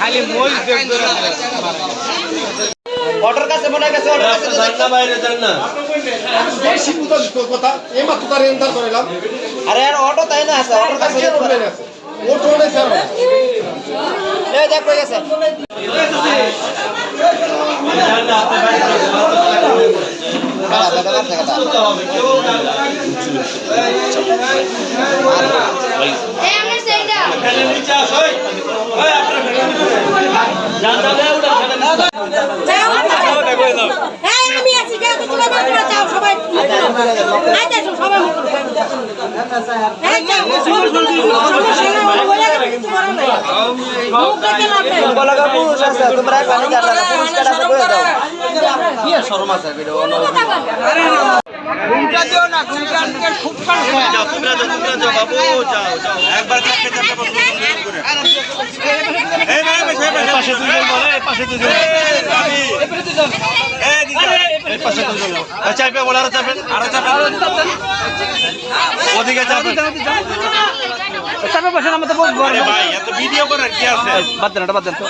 খালি মোজ দেখবে অটোর কাছে মনে গেছে অটোর কাছে তো দেখতে- বাইরে যান না বেশি দিত কথা। এই মাত্র তার এন্টার করিলাম আরে আর অটো তাই না আছে অটোর কাছে ওর তো স্যার এই দেখ কই গেছে। খারাপ দাদা মারছে কথা এই পাশে দুজন বলে পাশে দুজন বলে আরও চাপেন আরও চাপেন ওদিকে চাপে আমাদের ভিডিও করে কি আছে বাদ দেন বাদ দেন তো